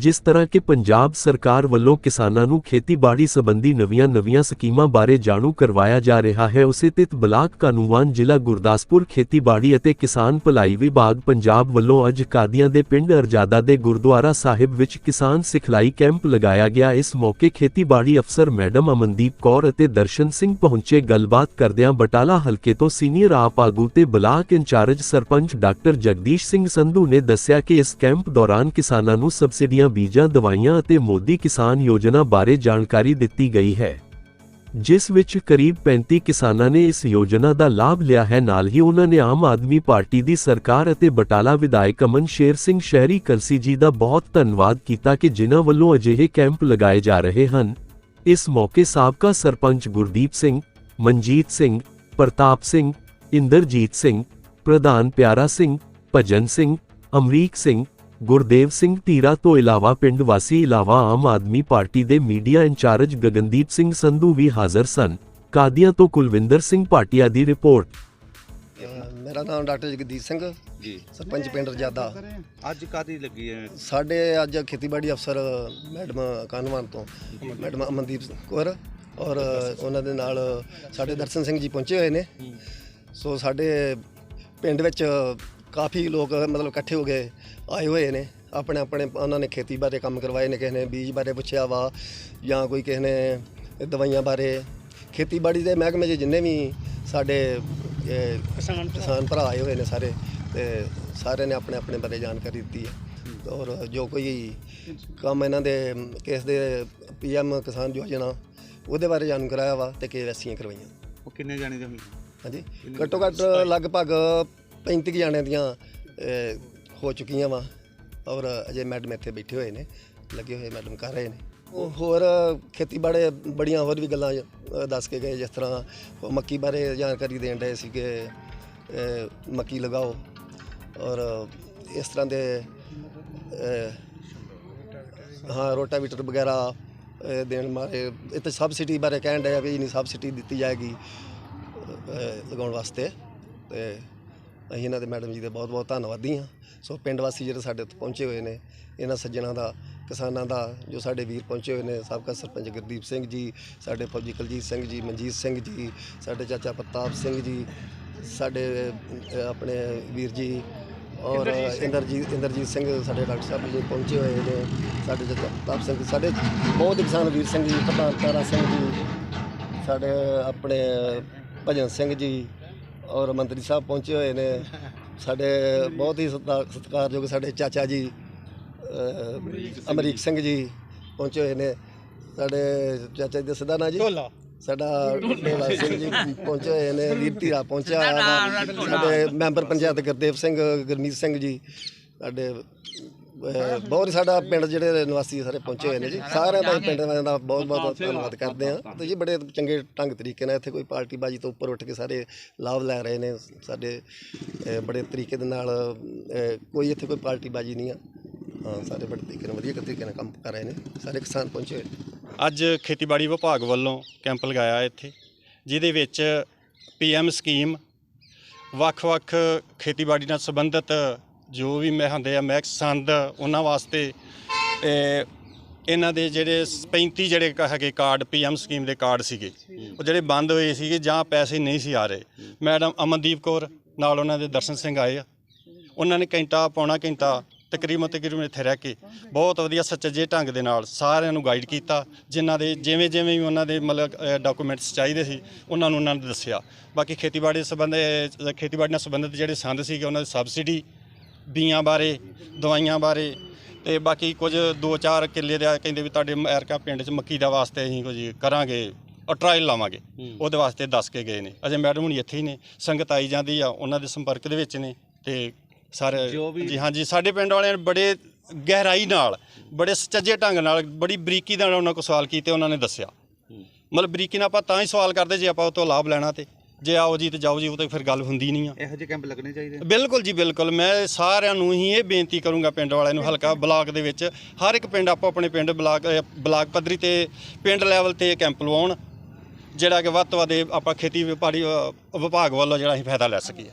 ਜਿਸ ਤਰ੍ਹਾਂ ਕਿ ਪੰਜਾਬ ਸਰਕਾਰ ਵੱਲੋਂ ਕਿਸਾਨਾਂ ਨੂੰ ਖੇਤੀਬਾੜੀ ਸੰਬੰਧੀ ਨਵੀਆਂ-ਨਵੀਆਂ ਸਕੀਮਾਂ ਬਾਰੇ ਜਾਣੂ ਕਰਵਾਇਆ ਜਾ ਰਿਹਾ ਹੈ, ਉਸੇ ਤਿਤ ਬਲਾਕ ਕਾਨੂੰਵਾਨ ਜ਼ਿਲ੍ਹਾ ਗੁਰਦਾਸਪੁਰ ਖੇਤੀਬਾੜੀ ਅਤੇ ਕਿਸਾਨ ਭਲਾਈ ਵਿਭਾਗ ਪੰਜਾਬ ਵੱਲੋਂ ਅੱਜ ਕਾਦੀਆਂ ਦੇ ਪਿੰਡ ਅਰਜਾਦਾ ਦੇ ਗੁਰਦੁਆਰਾ ਸਾਹਿਬ ਵਿੱਚ ਕਿਸਾਨ ਸਿਖਲਾਈ ਕੈਂਪ ਲਗਾਇਆ ਗਿਆ। ਇਸ ਮੌਕੇ ਖੇਤੀਬਾੜੀ ਅਫਸਰ ਮੈਡਮ ਅਮਨਦੀਪ ਕੌਰ ਅਤੇ ਦਰਸ਼ਨ ਸਿੰਘ ਪਹੁੰਚੇ। ਗੱਲਬਾਤ ਕਰਦਿਆਂ ਬਟਾਲਾ ਹਲਕੇ ਤੋਂ ਸੀਨੀਅਰ ਆਪ ਆਗੂ ਤੇ block incharge sarpanch doctor Jagdish Singh Sandhu ਨੇ ਦੱਸਿਆ ਕਿ ਇਸ ਕੈਂਪ ਦੌਰਾਨ ਕਿਸਾਨਾਂ ਨੂੰ ਸਬਸਿਡੀਆਂ ਬੀਜਾਂ, ਦਵਾਈਆਂ ਅਤੇ ਮੋਦੀ ਕਿਸਾਨ ਯੋਜਨਾ ਬਾਰੇ ਜਾਣਕਾਰੀ ਦਿੱਤੀ ਗਈ ਹੈ। ਜਿਸ ਵਿੱਚ ਕਰੀਬ 35 ਕਿਸਾਨਾਂ ਨੇ ਇਸ ਯੋਜਨਾ ਦਾ ਲਾਭ ਲਿਆ ਹੈ। ਨਾਲ ਹੀ ਉਹਨਾਂ ਨੇ ਆਮ ਆਦਮੀ ਪਾਰਟੀ ਦੀ ਸਰਕਾਰ ਅਤੇ ਬਟਾਲਾ ਵਿਧਾਇਕ ਅਮਨ ਸ਼ੇਰ ਸਿੰਘ ਸ਼ਹਿਰੀ ਕਲਸੀ ਜੀ ਦਾ ਬਹੁਤ ਧੰਨਵਾਦ ਕੀਤਾ ਕਿ ਜਿਨ੍ਹਾਂ ਵੱਲੋਂ ਅਜਿਹੇ ਕੈਂਪ ਲਗਾਏ ਜਾ ਰਹੇ ਹਨ। ਇਸ ਮੌਕੇ ਸਾਬਕਾ ਸਰਪੰਚ ਗੁਰਦੀਪ ਸਿੰਘ, ਮਨਜੀਤ ਸਿੰਘ, ਪ੍ਰਤਾਪ ਸਿੰਘ, ਇੰਦਰਜੀਤ ਸਿੰਘ, ਪ੍ਰਧਾਨ ਪਿਆਰਾ ਸਿੰਘ, ਭਜਨ ਸਿੰਘ, ਅਮਰੀਕ ਸਿੰਘ ਗੁਰਦੇਵ ਸਿੰਘ ਧੀਰਾ ਤੋਂ ਇਲਾਵਾ ਪਿੰਡ ਵਾਸੀ ਇਲਾਵਾ ਆਮ ਆਦਮੀ ਪਾਰਟੀ ਦੇ ਮੀਡੀਆ ਇੰਚਾਰਜ ਗਗਨਦੀਪ ਸਿੰਘ ਸੰਧੂ ਵੀ ਹਾਜ਼ਰ ਸਨ। ਕਾਦੀਆਂ ਤੋਂ ਕੁਲਵਿੰਦਰ ਸਿੰਘ ਭਾਟੀਆ ਦੀ ਰਿਪੋਰਟ। ਮੇਰਾ ਨਾਮ ਡਾਕਟਰ ਜਗਦੀਪ ਸਿੰਘ। ਜੀ। ਸਰਪੰਚ ਪਿੰਡ ਰਜਾਦਾ। ਅੱਜ ਕਾਦੀ ਲੱਗੀ ਹੈ? ਸਾਡੇ ਅੱਜ ਖੇਤੀਬਾੜੀ ਅਫਸਰ ਮੈਡਮ ਕਾਨਵਾਨ ਤੋਂ ਮੈਡਮ ਅਮਨਦੀਪ ਕੌਰ ਔਰ ਉਹਨਾਂ ਦੇ ਨਾਲ ਸਾਡੇ ਦਰਸ਼ਨ ਸਿੰਘ ਜੀ ਪਹੁੰਚੇ ਹੋਏ ਨੇ। ਸੋ ਸਾਡੇ ਪਿੰਡ ਵਿੱਚ ਕਾਫੀ ਲੋਕ ਮਤਲਬ ਇਕੱਠੇ ਹੋ ਗਏ ਆਏ ਹੋਏ ਨੇ ਆਪਣੇ ਆਪਣੇ ਉਹਨਾਂ ਨੇ ਖੇਤੀ ਬਾਰੇ ਕੰਮ ਕਰਵਾਏ ਨੇ ਕਿਸੇ ਨੇ ਬੀਜ ਬਾਰੇ ਪੁੱਛਿਆ ਵਾ ਜਾਂ ਕੋਈ ਕਿਸੇ ਨੇ ਦਵਾਈਆਂ ਬਾਰੇ। ਖੇਤੀਬਾੜੀ ਦੇ ਮਹਿਕਮੇ 'ਚ ਜਿੰਨੇ ਵੀ ਸਾਡੇ ਕਿਸਾਨ ਕਿਸਾਨ ਭਰਾ ਆਏ ਹੋਏ ਨੇ ਸਾਰੇ ਤੇ ਸਾਰਿਆਂ ਨੇ ਆਪਣੇ ਆਪਣੇ ਬਾਰੇ ਜਾਣਕਾਰੀ ਦਿੱਤੀ ਹੈ। ਔਰ ਜੋ ਕੋਈ ਕੰਮ ਇਹਨਾਂ ਦੇ ਕਿਸ ਦੇ ਪੀਐਮ ਕਿਸਾਨ ਯੋਜਨਾ ਉਹਦੇ ਬਾਰੇ ਜਾਣੂ ਕਰਾਇਆ ਵਾ ਤੇ ਕੇਵੈਸੀਆਂ ਕਰਵਾਈਆਂ। ਉਹ ਕਿੰਨੇ ਜਾਣੇ ਦੇ ਹੋਏ? ਹਾਂਜੀ। ਘੱਟੋ ਘੱਟ ਲਗਭਗ 35 ਕੁ ਜਾਣਿਆਂ ਦੀਆਂ ਹੋ ਚੁੱਕੀਆਂ ਵਾ। ਔਰ ਅਜੇ ਮੈਡਮ ਇੱਥੇ ਬੈਠੇ ਹੋਏ ਨੇ ਲੱਗੇ ਹੋਏ ਮੈਡਮ ਕਰ ਰਹੇ ਨੇ। ਉਹ ਹੋਰ ਖੇਤੀਬਾੜੀ ਬੜੀਆਂ ਹੋਰ ਵੀ ਗੱਲਾਂ ਦੱਸ ਕੇ ਗਏ ਜਿਸ ਤਰ੍ਹਾਂ ਮੱਕੀ ਬਾਰੇ ਜਾਣਕਾਰੀ ਦੇਣ ਡਏ ਸੀਗੇ ਮੱਕੀ ਲਗਾਓ। ਔਰ ਇਸ ਤਰ੍ਹਾਂ ਦੇ ਅਹ, ਹਾਂ ਰੋਟਾਵੀਟਰ ਵਗੈਰਾ ਦੇਣ ਮਾਰੇ ਇੱਥੇ ਸਬਸਿਡੀ ਬਾਰੇ ਕਹਿਣ ਡਿਆ ਵੀ ਨਹੀਂ ਸਬਸਿਡੀ ਦਿੱਤੀ ਜਾਏਗੀ ਲਗਾਉਣ ਵਾਸਤੇ। ਤੇ ਅਸੀਂ ਇਹਨਾਂ ਦੇ ਮੈਡਮ ਜੀ ਦੇ ਬਹੁਤ ਬਹੁਤ ਧੰਨਵਾਦੀ ਹਾਂ। ਸੋ ਪਿੰਡ ਵਾਸੀ ਜਿਹੜੇ ਸਾਡੇ ਉੱਤੇ ਪਹੁੰਚੇ ਹੋਏ ਨੇ ਇਹਨਾਂ ਸੱਜਣਾ ਦਾ ਕਿਸਾਨਾਂ ਦਾ ਜੋ ਸਾਡੇ ਵੀਰ ਪਹੁੰਚੇ ਹੋਏ ਨੇ ਸਾਬਕਾ ਸਰਪੰਚ ਗੁਰਦੀਪ ਸਿੰਘ ਜੀ ਸਾਡੇ ਫੌਜੀ ਕੁਲਜੀਤ ਸਿੰਘ ਜੀ ਮਨਜੀਤ ਸਿੰਘ ਜੀ ਸਾਡੇ ਚਾਚਾ ਪ੍ਰਤਾਪ ਸਿੰਘ ਜੀ ਸਾਡੇ ਅਹ, ਆਪਣੇ ਵੀਰ ਜੀ ਔਰ ਇੰਦਰਜੀਤ ਇੰਦਰਜੀਤ ਸਿੰਘ ਸਾਡੇ ਡਾਕਟਰ ਸਾਹਿਬ ਜੀ ਪਹੁੰਚੇ ਹੋਏ ਨੇ ਸਾਡੇ ਚਾਚਾ ਪ੍ਰਤਾਪ ਸਿੰਘ ਸਾਡੇ ਬਹੁਤ ਹੀ ਕਿਸਾਨ ਵੀਰ ਸਿੰਘ ਜੀ ਪ੍ਰਧਾਨ ਤਾਰਾ ਸਿੰਘ ਜੀ ਸਾਡੇ ਆਪਣੇ ਭਜਨ ਸਿੰਘ ਜੀ ਔਰ ਮੰਤਰੀ ਸਾਹਿਬ ਪਹੁੰਚੇ ਹੋਏ ਨੇ। ਸਾਡੇ ਬਹੁਤ ਹੀ ਸਤਿਕਾਰ- ਸਤਿਕਾਰਯੋਗ ਸਾਡੇ ਚਾਚਾ ਜੀ ਅਹ, ਅਮਰੀਕ ਸਿੰਘ ਜੀ ਪਹੁੰਚੇ ਹੋਏ ਨੇ। ਸਾਡੇ ਚਾਚਾ ਜੀ ਦਾ ਸਿੱਧਾ ਨਾਂ ਜੀ। ਸਾਡਾ ਢੋਲਾ ਸਿੰਘ ਜੀ ਪਹੁੰਚੇ ਹੋਏ ਨੇ ਵੀਰ ਧੀਰਾ ਪਹੁੰਚਿਆ। ਹੋਇਆ ਵਾ। ਸਾਡੇ ਮੈਂਬਰ ਪੰਚਾਇਤ ਗੁਰਦੇਵ ਸਿੰਘ ਗੁਰਮੀਤ ਸਿੰਘ ਜੀ ਸਾਡੇ ਅਹ, ਬਹੁਤ ਸਾਡਾ ਪਿੰਡ ਜਿਹੜੇ ਨਿਵਾਸੀ ਸਾਰੇ ਪਹੁੰਚੇ ਹੋਏ ਨੇ ਜੀ। ਸਾਰਿਆਂ ਦਾ ਪਿੰਡ ਵਾਲਿਆਂ ਦਾ ਬਹੁਤ ਬਹੁਤ ਧੰਨਵਾਦ ਕਰਦੇ ਹਾਂ। ਤੇ ਜੀ ਬੜੇ ਚੰਗੇ ਢੰਗ ਤਰੀਕੇ ਨਾਲ ਇੱਥੇ ਕੋਈ ਪਾਰਟੀ ਬਾਜੀ ਤੋਂ ਉੱਪਰ ਉੱਠ ਕੇ ਸਾਰੇ ਲਾਭ ਲੈ ਰਹੇ ਨੇ। ਸਾਡੇ ਅਹ, ਬੜੇ ਤਰੀਕੇ ਦੇ ਨਾਲ ਅਹ, ਕੋਈ ਇੱਥੇ ਕੋਈ ਪਾਰਟੀ ਬਾਜੀ ਨਹੀਂ ਆ। ਹਾਂ ਸਾਰੇ ਬੜੇ ਤਰੀਕੇ ਨਾਲ ਵਧੀਆ ਤਰੀਕੇ ਨਾਲ ਕੰਮ ਕਰ ਰਹੇ ਨੇ। ਸਾਰੇ ਕਿਸਾਨ ਪਹੁੰਚੇ ਹੋਏ ਨੇ। ਅੱਜ ਖੇਤੀਬਾੜੀ ਵਿਭਾਗ ਵੱਲੋਂ ਕੈਂਪ ਲਗਾਇਆ ਇੱਥੇ ਜਿਹਦੇ ਵਿੱਚ ਪੀਐਮ ਸਕੀਮ ਵੱਖ-ਵੱਖ ਖੇਤੀਬਾੜੀ ਨਾਲ ਸੰਬੰਧਿਤ ਜੋ ਵੀ ਮੈਂ ਹੁੰਦੇ ਆ ਮੈਕਸ ਸੰਦ ਉਹਨਾਂ ਵਾਸਤੇ ਇਹਨਾਂ ਦੇ ਜਿਹੜੇ 35 ਜਿਹੜੇ ਕ- ਹੈਗੇ ਕਾਰਡ ਪੀਐਮ ਸਕੀਮ ਦੇ ਕਾਰਡ ਸੀਗੇ, ਉਹ ਜਿਹੜੇ ਬੰਦ ਹੋਏ ਸੀਗੇ ਜਾਂ ਪੈਸੇ ਨਹੀਂ ਸੀ ਆ ਰਹੇ। ਮੈਡਮ ਅਮਨਦੀਪ ਕੌਰ ਨਾਲ ਉਹਨਾਂ ਦੇ ਦਰਸ਼ਨ ਸਿੰਘ ਆਏ ਆ। ਉਹਨਾਂ ਨੇ ਘੰਟਾ ਪੌਣਾ ਘੰਟਾ ਤਕਰੀਬਨ ਤਕਰੀਬਨ ਇੱਥੇ ਰਹਿ ਕੇ ਬਹੁਤ ਵਧੀਆ ਸੱਚੇ ਢੰਗ ਦੇ ਨਾਲ ਸਾਰਿਆਂ ਨੂੰ ਗਾਈਡ ਕੀਤਾ, ਜਿਨ੍ਹਾਂ ਦੇ ਜਿਵੇਂ ਜਿਵੇਂ ਵੀ ਉਹਨਾਂ ਦੇ ਮਤਲਬ ਡਾਕੂਮੈਂਟਸ ਚਾਹੀਦੇ ਸੀ, ਉਹਨਾਂ ਨੂੰ ਉਹਨਾਂ ਨੇ ਦੱਸਿਆ। ਬਾਕੀ ਖੇਤੀਬਾੜੀ ਸੰਬੰਧ ਖੇਤੀਬਾੜੀ ਨਾਲ ਸੰਬੰਧਿਤ ਜਿਹੜੇ ਸੰਦ ਸੀਗੇ, ਉਹਨਾਂ ਦੀ ਸਬਸਿਡੀ ਬੀਆਂ ਬਾਰੇ ਦਵਾਈਆਂ ਬਾਰੇ ਤੇ ਬਾਕੀ ਕੁਝ 2-4 ਕਿੱਲੇ ਦਾ ਕਹਿੰਦੇ ਵੀ ਤੁਹਾਡੇ ਅਮਰੀਕਾ ਪਿੰਡ 'ਚ ਮੱਕੀ ਦਾ ਵਾਸਤੇ ਅਸੀਂ ਕੁਝ ਕਰਾਂਗੇ ਔਰ ਟਰਾਇਲ ਲਾਵਾਂਗੇ। ਉਹਦੇ ਵਾਸਤੇ ਦੱਸ ਕੇ ਗਏ ਨੇ। ਅਜੇ ਮੈਡਮ ਹੁਣੀ ਇੱਥੇ ਹੀ ਨੇ ਸੰਗਤ ਆਈ ਜਾਂਦੀ ਆ ਉਹਨਾਂ ਦੇ ਸੰਪਰਕ ਦੇ ਵਿੱਚ ਨੇ ਤੇ ਸਾਰੇ ਜੋ ਹਾਂਜੀ ਸਾਡੇ ਪਿੰਡ ਵਾਲਿਆਂ ਨੇ ਬੜੇ ਗਹਿਰਾਈ ਨਾਲ ਬੜੇ ਸੱਚੇ ਢੰਗ ਨਾਲ ਬੜੀ ਬਰੀਕੀ ਨਾਲ ਉਹਨਾਂ ਕੋਲ ਸਵਾਲ ਕੀਤੇ ਉਹਨਾਂ ਨੇ ਦੱਸਿਆ। ਮਤਲਬ ਬਰੀਕੀ ਨਾਲ ਆਪਾਂ ਤਾਂ ਹੀ ਸਵਾਲ ਕਰਦੇ ਜੇ ਆਪਾਂ ਉਹ ਤੋਂ ਲਾਭ ਲੈਣਾ ਤੇ। ਜੇ ਆਓ ਜੀ ਤੇ ਜਾਓ ਜੀ ਉਹ ਤਾਂ ਫਿਰ ਗੱਲ ਹੁੰਦੀ ਨਹੀਂ ਆ। ਇਹੋ ਜਿਹੇ ਕੈਂਪ ਲੱਗਣੇ ਚਾਹੀਦੇ ਬਿਲਕੁਲ ਜੀ ਬਿਲਕੁਲ। ਮੈਂ ਸਾਰਿਆਂ ਨੂੰ ਹੀ ਇਹ ਬੇਨਤੀ ਕਰੂੰਗਾ ਪਿੰਡ ਵਾਲਿਆਂ ਨੂੰ ਹਲਕਾ ਬਲਾਕ ਦੇ ਵਿੱਚ। ਹਰ ਇੱਕ ਪਿੰਡ ਆਪੋ ਆਪਣੇ ਪਿੰਡ ਬਲਾਕ ਬਲਾਕ ਪੱਧਰੀ ਤੇ ਪਿੰਡ ਲੈਵਲ ਤੇ ਇਹ ਕੈਂਪ ਲਵਾਉਣ ਜਿਹੜਾ ਕਿ ਵੱਧ ਤੋਂ ਵੱਧ ਇਹ ਆਪਾਂ ਖੇਤੀ ਵਿਭਾਗ ਵੱਲੋਂ ਜਿਹੜਾ ਅਸੀਂ ਫਾਇਦਾ ਲੈ ਸਕੀਏ।